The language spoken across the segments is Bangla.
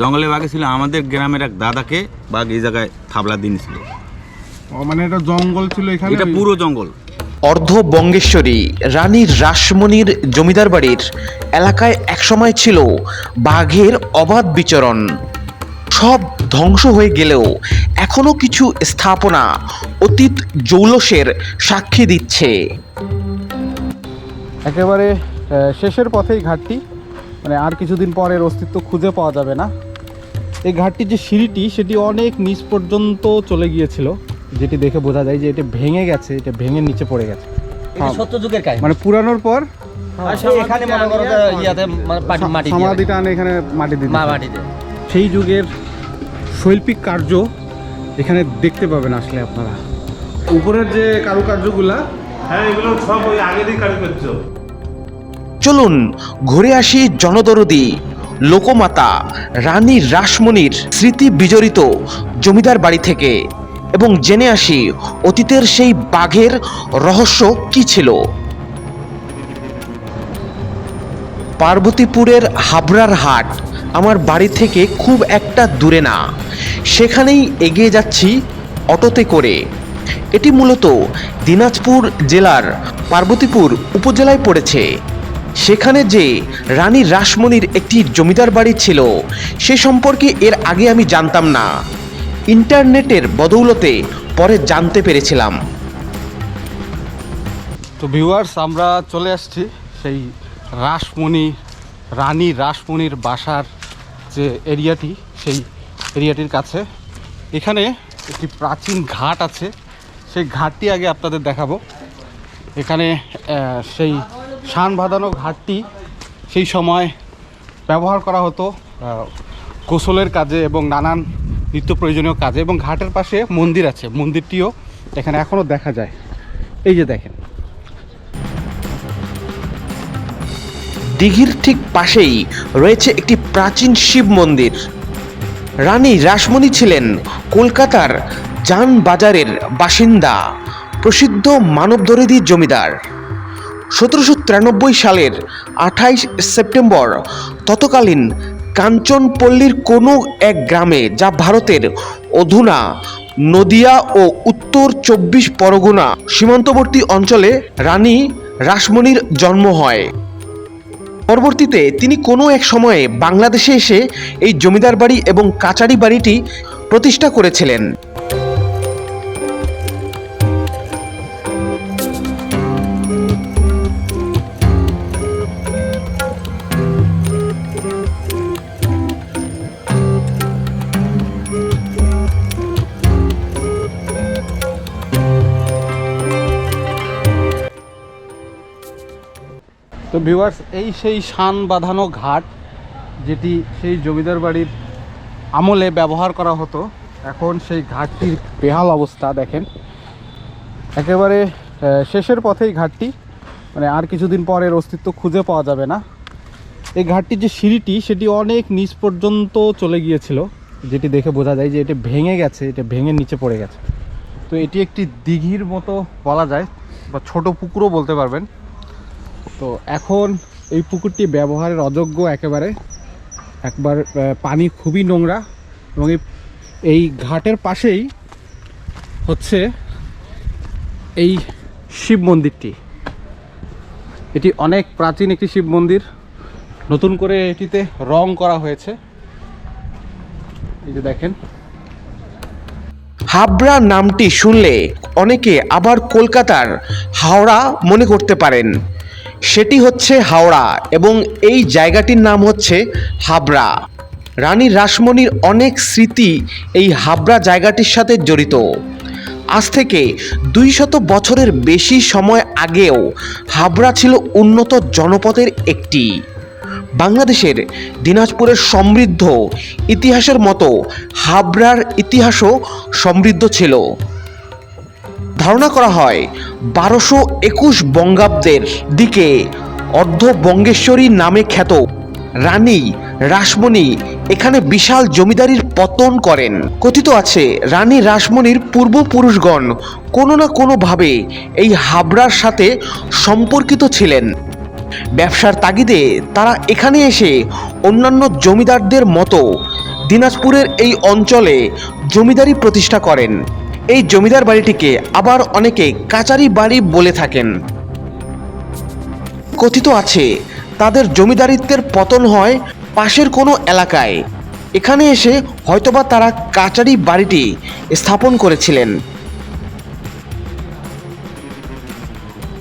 জঙ্গলে বাঘে ছিল আমাদের গ্রামের এক দাদাকে বাঘ এই জায়গায় থাবলা দিয়েছিল ও, মানে এটা জঙ্গল ছিল এখানে? এটা পুরো জঙ্গল। অর্ধ বঙ্গেশ্বরী রানী রাসমণির জমিদার বাড়ির এলাকায় একসময় ছিল বাঘের অবাধ বিচরণ। সব ধ্বংস হয়ে গেলেও এখনও কিছু স্থাপনা অতীত জৌলসের সাক্ষী দিচ্ছে। একেবারে শেষের পথেই ঘাটটি মানে আর কিছুদিন পর এর অস্তিত্ব খুঁজে পাওয়া যাবে না। এই ঘাটটির যে সিঁড়িটি সেটি অনেক নিচ পর্যন্ত চলে গিয়েছিল যেটি দেখে বোঝা যায় যে এটা ভেঙে গেছে এটা ভেঙে নিচে পড়ে গেছে। হ্যাঁ, কাহিনী। মানে পুরানোর পর সেই এখানে মনে করো ইয়াতে মাটি- সমাধিটা এখানে মাটি দিতে সেই যুগের শৈল্পিক কার্য এখানে দেখতে পাবেন আসলে আপনারা। উপরের যে কারুকার্যগুলা হ্যাঁ এগুলো সব ওই আগেরই কারুকার্য। চলুন ঘুরে আসি জনদরদি। লোকমাতা রানী রাসমণির স্মৃতি বিজড়িত জমিদার বাড়ি থেকে। এবং জেনে আসি অতীতের সেই বাঘের রহস্য কি ছিল। পার্বতীপুরের হাবড়ার হাট আমার বাড়ি থেকে খুব একটা দূরে না। সেখানেই এগিয়ে যাচ্ছি অটোতে করে। এটি মূলত দিনাজপুর জেলার পার্বতীপুর উপজেলায় পড়েছে। সেখানে যে রানী রাসমণির একটি জমিদার বাড়ি ছিল, সে সম্পর্কে এর আগে আমি জানতাম না। ইন্টারনেটের বদৌলতে পরে জানতে পেরেছিলাম। তো ভিউয়ার্স, আমরা চলে আসছি সেই রাসমণি, রানী রাসমণির বাসার যে এরিয়াটি, সেই এরিয়াটির কাছে। এখানে একটি প্রাচীন ঘাট আছে। সেই ঘাটটি আগে আপনাদের দেখাবো। এখানে সেই শান বাঁধানো ঘাটটি সেই সময় ব্যবহার করা হতো গোসলের কাজে এবং নানান নিত্য প্রয়োজনীয় কাজে এবং ঘাটের পাশে মন্দির আছে, মন্দিরটিও এখানে এখনও দেখা যায়। এই যে দেখেন। দিঘির ঠিক পাশেই রয়েছে একটি প্রাচীন শিব মন্দির। রানী রাসমণি ছিলেন কলকাতার জান বাজারের বাসিন্দা, প্রসিদ্ধ মানবদরিদি জমিদার। সতেরোশো তিরানব্বই সালের আঠাইশ সেপ্টেম্বর তৎকালীন কাঞ্চনপল্লীর কোনো এক গ্রামে যা ভারতের অধুনা, নদিয়া ও উত্তর চব্বিশ পরগনা সীমান্তবর্তী অঞ্চলে রানী রাসমণির জন্ম হয়। পরবর্তীতে তিনি কোনো এক সময়ে বাংলাদেশে এসে এই জমিদার বাড়ি এবং কাচারি বাড়িটি প্রতিষ্ঠা করেছিলেন। ভিউয়ার্স, এই সেই শান বাঁধানো ঘাট যেটি সেই জমিদার বাড়ির আমলে ব্যবহার করা হতো, এখন সেই ঘাটটির বেহাল অবস্থা দেখেন। একেবারে শেষের পথেই ঘাটটি মানে আর কিছুদিন পর এর অস্তিত্ব খুঁজে পাওয়া যাবে না। এই ঘাটটির যে সিঁড়িটি, সেটি অনেক নিচ পর্যন্ত চলে গিয়েছিল, যেটি দেখে বোঝা যায় যে এটা ভেঙে গেছে, এটা ভেঙে নিচে পড়ে গেছে। তো এটি একটি দিঘির মতো বলা যায়, বা ছোট পুকুরও বলতে পারবেন। তো এখন এই পুকুরটি ব্যবহারের অযোগ্য একেবারে। একবার পানি খুবই নোংরা এবং এই ঘাটের পাশেই হচ্ছে এই শিব মন্দিরটি। এটি অনেক প্রাচীন একটি শিব মন্দির। নতুন করে এটিতে রং করা হয়েছে। এই যে দেখেন। হাবড়া নামটি শুনলে অনেকে আবার কলকাতার হাওড়া মনে করতে পারেন। সেটি হচ্ছে হাওড়া এবং এই জায়গাটির নাম হচ্ছে হাবড়া। রানী রাসমণির অনেক স্মৃতি এই হাবড়া জায়গাটির সাথে জড়িত। আজ থেকে দুই শত বছরের বেশি সময় আগেও হাবড়া ছিল উন্নত জনপদের একটি। বাংলাদেশের দিনাজপুরের সমৃদ্ধ ইতিহাসের মতো হাবড়ার ইতিহাসও সমৃদ্ধ ছিল। ধারণা করা হয়, বারোশো একুশ বঙ্গাব্দের দিকে অর্ধ বঙ্গেশ্বরী নামে খ্যাত রানী রাসমণি এখানে বিশাল জমিদারির পতন করেন। কথিত আছে, রানী রাসমণির পূর্বপুরুষগণ কোনো না কোনোভাবে এই হাবড়ার সাথে সম্পর্কিত ছিলেন। ব্যবসার তাগিদে তারা এখানে এসে অন্যান্য জমিদারদের মতো দিনাজপুরের এই অঞ্চলে জমিদারি প্রতিষ্ঠা করেন। এই জমিদার বাড়িটিকে আবার অনেকে কাচারি বাড়ি বলে থাকেন। কথিত আছে, তাদের জমিদারিত্বের পতন হয় পাশের কোনো এলাকায়। এখানে এসে হয়তোবা তারা কাচারি বাড়িটি স্থাপন করেছিলেন।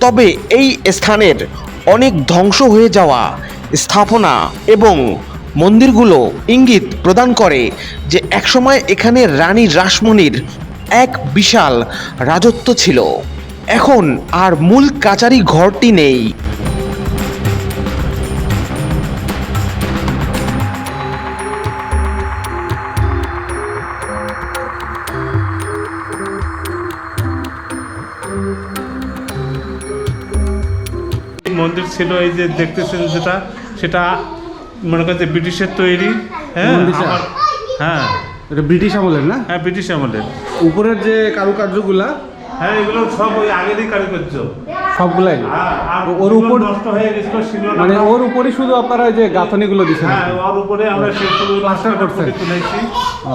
তবে এই স্থানের অনেক ধ্বংস হয়ে যাওয়া স্থাপনা এবং মন্দিরগুলো ইঙ্গিত প্রদান করে যে একসময় এখানে রানী রাসমণির এক বিশাল রাজত্ব ছিল। এখন আর মূল কাচারি ঘরটি নেই। মন্দির ছিল এই যে দেখতেছেন যেটা সেটা মনে করেন যে ব্রিটিশের তৈরি হ্যাঁ? হ্যাঁ। এটা ব্রিটিশ আমলের না? হ্যাঁ ব্রিটিশ আমলের। উপরের যে কারুকার্যগুলা হ্যাঁ এগুলো সব ওই আগেরই কারুকার্য। সবগুলাই? আর আর ওর উপর নষ্ট হয়ে গেছিল সেগুলো মানে ওর উপরই শুধু আপনারা যে গাঁথনিগুলো দিচ্ছেন হ্যাঁ ওর উপরে আমরা সেগুলো প্লাস্টার করছেন? তুলেছি।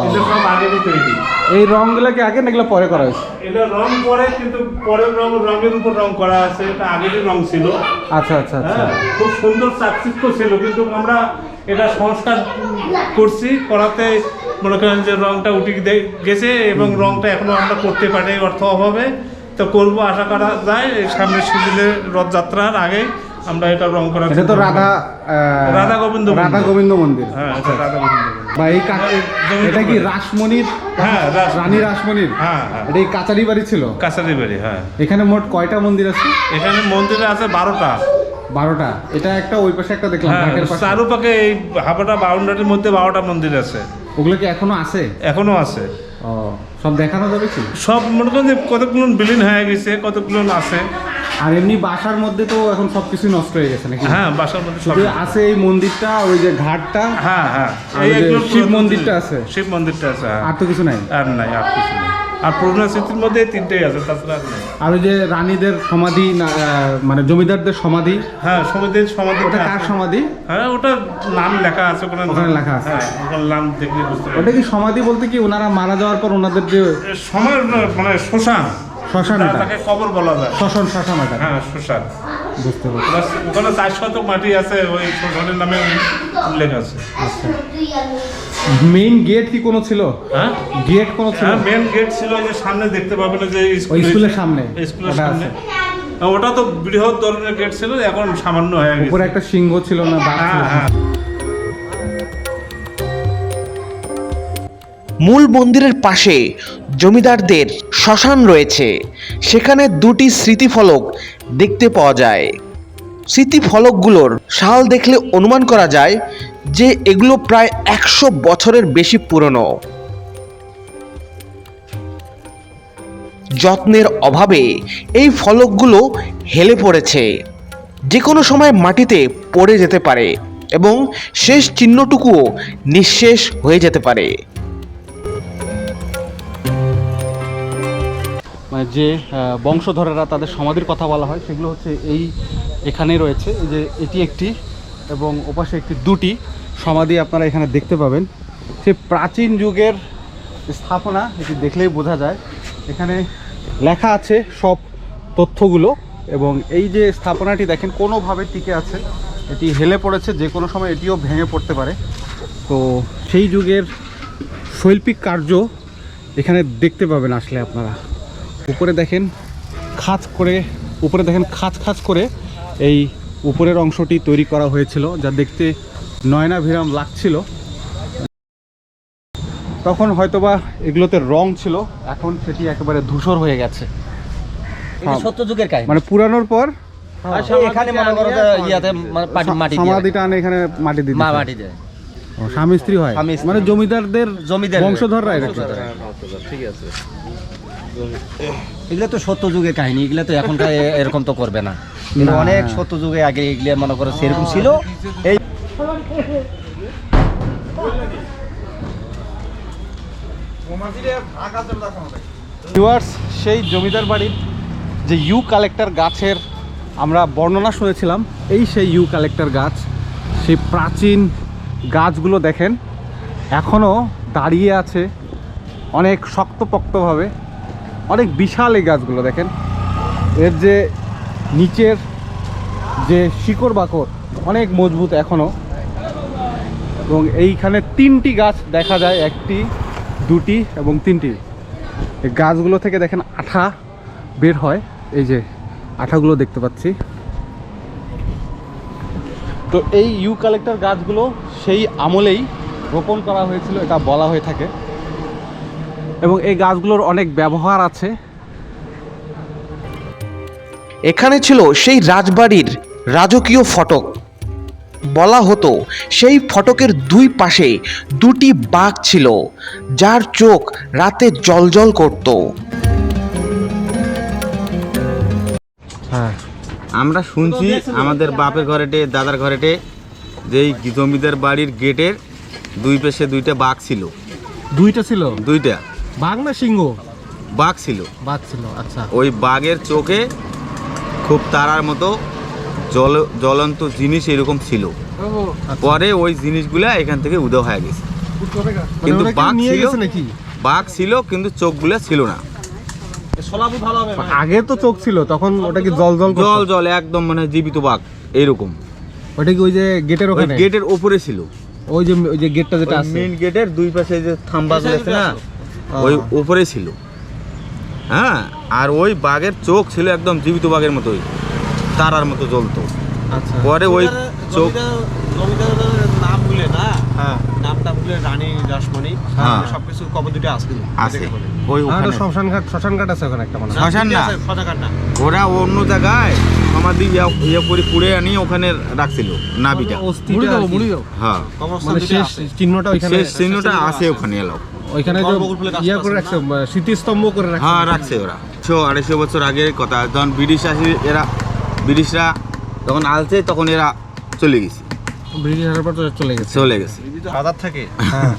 এগুলো সব আগেরই তৈরি। এই রংগুলো কি আগে না এগুলো পরে করা হয়েছে? এটা রং পরে কিন্তু পরের রং রঙের উপর রং করা আছে। এটা আগেরই রং ছিল। আচ্ছা আচ্ছা আচ্ছা। হ্যাঁ খুব সুন্দর চাকচিক্য ছিল কিন্তু আমরা এটা সংস্কার করছি করাতে মনে করেন যে রংটা উঠে গেছে এবং রংটা এখনও আমরা করতে পারি অর্থ অভাবে। তো করব আশা করা যায় এই সামনের সিজনে রথযাত্রার আগে আমরা এটা রং করা এটা তো রাধা রাধা গোবিন্দ রাধা গোবিন্দ মন্দির। হ্যাঁ এটা রাধা গোবিন্দ বা এই কা- এটা কি রাসমণির? হ্যাঁ, রানী রাসমণির? হ্যাঁ হ্যাঁ। এটা এই কাচারি বাড়ি ছিল? বাড়ি হ্যাঁ। এখানে মোট কয়টা মন্দির আছে? এখানে মন্দিরে আছে বারোটা। বারোটা। এটা একটা ওই পাশে একটা দেখলাম হ্যাঁ চারুপাকে এই হাবাটা বাউন্ডারির মধ্যে বারোটা মন্দির আছে। ওগুলো কি এখনও আছে? এখনও আছে। ও সব দেখানো যাবে কি? সব মনে করেন যে কতগুলো বিলীন হয়ে গেছে কতগুলো আছে। আর এমনি বাসার মধ্যে তো এখন সবকিছু নষ্ট হয়ে গেছে নাকি? হ্যাঁ বাসার মধ্যে সব আছে এই মন্দিরটা ওই যে ঘাটটা হ্যাঁ হ্যাঁ। শিব মন্দিরটা আছে? শিব মন্দিরটা আছে হ্যাঁ। আর তো কিছু নাই? আর নাই আর কিছু নেই। আর পুরোনো স্মৃতির মধ্যে তিনটেই আছে তাছাড়া আর ওই যে রানীদের সমাধি না, মানে জমিদারদের সমাধি? হ্যাঁ সমাধির সমাধি ওটা কার সমাধি? হ্যাঁ ওটা নাম লেখা আছে ওখানে ওখানে নাম- লেখা আছে। হ্যাঁ ওখানে নাম দেখলে বুঝতে ওটা কি সমাধি বলতে কি ওনারা মারা যাওয়ার পর ওনাদের যে সময় মানে শ্মশান। শ্মশান তাকে কবর বলা যায় শ্মশান শ্মশান এটা। হ্যাঁ শ্মশান। বুঝতে পারছি। ওখানে চার শতক মাটি আছে ওই শ্মশানের নামে উল্লেখ আছে। মেইন গেট কি কোনো ছিল? হ্যাঁ? গেট কোনো ছিল? হ্যাঁ মেন গেট ছিল ওই যে সামনে দেখতে পাবেন যে ওই স্কুলের সামনে। স্কুলের সামনে। হ্যাঁ, ওটা তো বৃহৎ ধরনের গেট ছিল এখন সামান্য হয়ে গেছে। উপরে একটা সিংহ ছিল না হ্যাঁ হ্যাঁ। মূল মন্দিরের পাশে জমিদারদের শ্মশান রয়েছে। সেখানে দুটি স্মৃতিফলক দেখতে পাওয়া যায়। স্মৃতিফলকগুলোর শাল দেখলে অনুমান করা যায় যে এগুলো প্রায় একশো বছরের বেশি পুরনো। যত্নের অভাবে এই ফলকগুলো হেলে পড়েছে। যে কোনো সময় মাটিতে পড়ে যেতে পারে এবং শেষ চিহ্নটুকুও নিঃশেষ হয়ে যেতে পারে। মানে যে বংশধরেরা তাদের সমাধির কথা বলা হয়, সেগুলো হচ্ছে এই এখানে রয়েছে। যে, এটি একটি এবং ওপাশে একটি দুটি সমাধি আপনারা এখানে দেখতে পাবেন। সে প্রাচীন যুগের স্থাপনা, এটি দেখলেই বোঝা যায়। এখানে লেখা আছে সব তথ্যগুলো এবং এই যে স্থাপনাটি দেখেন কোনোভাবে টিকে আছে। এটি হেলে পড়েছে, যে কোনো সময় এটিও ভেঙে পড়তে পারে। তো সেই যুগের শৈল্পিক কার্য এখানে দেখতে পাবেন আসলে আপনারা। উপরে দেখেন, খাঁজ করে, উপরে দেখেন খাঁজ খাঁজ করে এই উপরের অংশটি তৈরি করা হয়েছিল যা দেখতে নয়নাভিরাম লাগছিল। তখন হয়তোবা এগুলোতে রং ছিল এখন সেটি একেবারে ধূসর হয়ে গেছে। কাহিনী। মানে পুরানোর পর এখানে মনে করো ইয়াতে মানে মাটি সমাধিটা আনে এখানে মাটি দিতে মাটি দেয়। স্বামী স্ত্রী হয়। মানে জমিদারদের জমিদার বংশধররা এটা বংশধর। এগুলো তো সত্য যুগের কাহিনী এগুলো তো এখনকার এরকম তো করবে না। কিন্তু অনেক সত্য যুগে আগে এগুলো মনে করো সেরকম ছিল। এই ভিউয়ার্স সেই জমিদার বাড়ির যে ইউ কালেক্টর গাছের আমরা বর্ণনা শুনেছিলাম এই সেই ইউ কালেক্টর গাছ সেই প্রাচীন গাছগুলো দেখেন এখনও দাঁড়িয়ে আছে অনেক শক্তপোক্তভাবে। অনেক বিশাল এই গাছগুলো, দেখেন। এর যে নিচের যে শিকড় বাকড়, অনেক মজবুত এখনও এবং এইখানে তিনটি গাছ দেখা যায়, একটি, দুটি এবং তিনটি। এই গাছগুলো থেকে দেখেন আঠা বের হয়, এই যে আঠাগুলো দেখতে পাচ্ছি। তো এই ইউ কালেক্টর গাছগুলো সেই আমলেই রোপণ করা হয়েছিল, এটা বলা হয়ে থাকে। এবং এই গাছগুলোর অনেক ব্যবহার আছে। এখানে ছিল সেই রাজবাড়ির রাজকীয় ফটক। বলা হতো সেই ফটকের দুই পাশে দুটি বাঘ ছিল যার চোখ রাতে জলজল করত। হ্যাঁ। আমরা শুনছি আমাদের বাপের ঘরেটে দাদার ঘরেটে যে জমিদার বাড়ির গেটের দুই পাশে দুইটা বাঘ ছিল। দুইটা ছিল? দুইটা। বাঘ না সিংহ? বাঘ ছিল। বাঘ ছিল আচ্ছা। ওই বাঘের চোখে খুব তারার মতো জল জ্বলন্ত জিনিস এরকম ছিল। আচ্ছা। পরে ওই জিনিসগুলা এখান থেকে উদয় হয়ে গেছে। মানে কিন্তু বাঘ নিয়ে ছিল গেছে নাকি? বাঘ ছিল কিন্তু চোখগুলা ছিল না। আগে তো চোখ ছিল তখন ওটা কি জল জল জল জল একদম মানে জীবিত বাঘ এইরকম ওটা কি ওই যে গেটের ওখানে? গেটের ওপরে ছিল। ওই যে ওই যে গেটটা যেটা আছে। মেইন গেটের দুই পাশে যে থাম্বাগুলো আছে না? ওই উপরে ছিল। হ্যাঁ আর ওই বাঘের চোখ ছিল একদম জীবিত বাঘের মতোই। তারার মতো জ্বলতো। আচ্ছা। পরে ওই চোখ নাম বলে না? হ্যাঁ। নামটা বলে রানী রাসমণি হ্যাঁ। সবকিছু কবে দুটো আছে। আছে ওই ওখানে। শ্মশান ঘাট শ্মশান ঘাট আছে ওখানে একটা মনে শ্মশান না। সদাকার না। ওরা অন্য জায়গায় সমাধি ইয়া- করে পুড়ে আনি ওখানে রাখছিল নাবিটা হ্যাঁ। মানে শেষ চিহ্নটা শেষ চিহ্নটা আছে ওখানে এলাও। ওইখানে ইয়া করে রাখছে স্মৃতিস্তম্ভ করে রাখছে। হ্যাঁ রাখছে ওরা। একশো আড়াইশো বছর আগের কথা যখন ব্রিটিশ আসি এরা ব্রিটিশরা যখন আলছে তখন এরা চলে গেছে। ব্রিটিশ আসার পর চলে গেছে। চলে গেছে। বাজার থেকে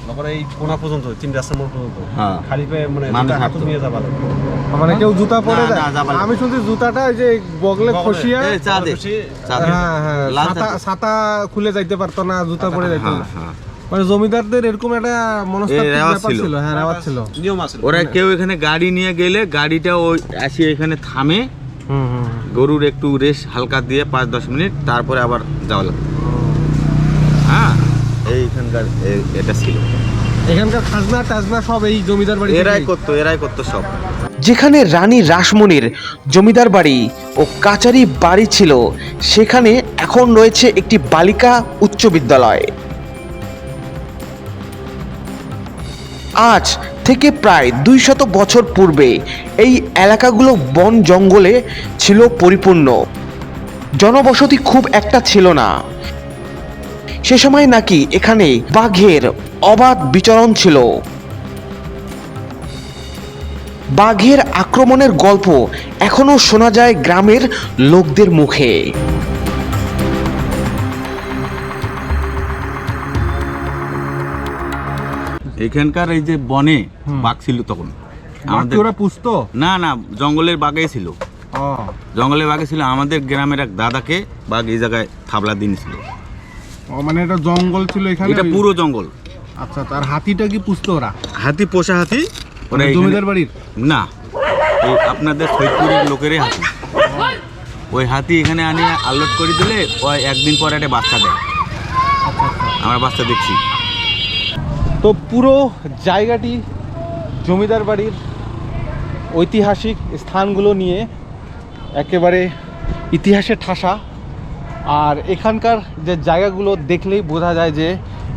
তারপরে এই কোনা পর্যন্ত তিন রাস্তার মোড় পর্যন্ত। হ্যাঁ। খালি পায়ে মানে হাঁটু নিয়ে যাবার মানে কেউ জুতা পরে যায়? আমি শুনছি জুতাটা ওই যে বগলে। খসিয়া। হ্যাঁ হ্যাঁ। ছাতা খুলে যাইতে পারতো না জুতা পরে যাইতো হ্যাঁ না হ্যাঁ। মানে জমিদারদের এরকম একটা মনস্তাত্ত্বিক ব্যাপার ছিল। হ্যাঁ রেওয়াজ ছিল। নিয়ম আছে। ওরা কেউ এখানে গাড়ি নিয়ে গেলে গাড়িটা ওই আসি এখানে থামে হুম হুম গরুর একটু রেস হালকা দিয়ে পাঁচ দশ মিনিট তারপরে আবার যাওয়া লাগবে। হ্যাঁ এইখানকার এটা ছিল। এখানকার খাজনা টাজনা সব এই জমিদার বাড়ি এরাই করতো এরাই করতো সব। যেখানে রানী রাসমণির জমিদার বাড়ি ও কাচারি বাড়ি ছিল সেখানে এখন রয়েছে একটি বালিকা উচ্চ বিদ্যালয়। আজ থেকে প্রায় দুই শত বছর পূর্বে এই এলাকাগুলো বন জঙ্গলে ছিল পরিপূর্ণ। জনবসতি খুব একটা ছিল না। সে সময় নাকি এখানে বাঘের অবাধ বিচরণ ছিল। বাঘের আক্রমণের গল্প এখনও শোনা যায় গ্রামের লোকদের মুখে। এখানকার এই যে বনে বাঘ ছিল তখন। আমাদের ওরা পুষতো? না না জঙ্গলের বাঘে ছিল। জঙ্গলের বাঘে ছিল। আমাদের গ্রামের এক দাদাকে বাঘ এই জায়গায় থাবলা দিয়েছিল। ও, মানে এটা জঙ্গল ছিল এখানে? এটা পুরো জঙ্গল। আচ্ছা তার হাতিটা কি পুষতো ওরা? হাতি পোষা হাতি ওরা জমিদার বাড়ির? না এই আপনাদের সৈদপুরের লোকেরই হাতি। ওই হাতি এখানে আনিয়ে আলোট করে দিলে ওই একদিন পরে একটা বাচ্চা দেয়। আমরা বাচ্চা দেখছি। তো পুরো জায়গাটি জমিদার বাড়ির ঐতিহাসিক স্থানগুলো নিয়ে একেবারে ইতিহাসে ঠাসা। আর এখানকার যে জায়গাগুলো দেখলেই বোঝা যায় যে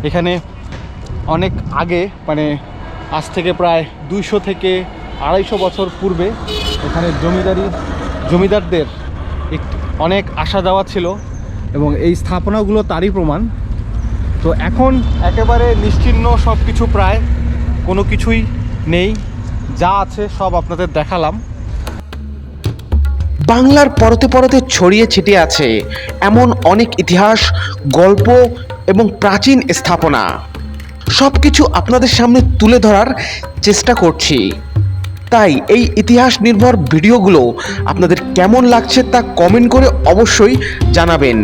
এখানে অনেক আগে মানে আজ থেকে প্রায় দুইশো থেকে আড়াইশো বছর পূর্বে এখানে জমিদারি, জমিদারদের অনেক আসা যাওয়া ছিল এবং এই স্থাপনাগুলো তারই প্রমাণ। তো এখন একেবারে নিশ্চিহ্ন সব কিছু প্রায়, কোনো কিছুই নেই, যা আছে সব আপনাদের দেখালাম। বাংলার পরতে পরতে ছড়িয়ে ছিটিয়ে আছে এমন অনেক ইতিহাস, গল্প এবং প্রাচীন স্থাপনা। সব কিছু আপনাদের সামনে তুলে ধরার চেষ্টা করছি। তাই এই ইতিহাস নির্ভর ভিডিওগুলো আপনাদের কেমন লাগছে তা কমেন্ট করে অবশ্যই জানাবেন।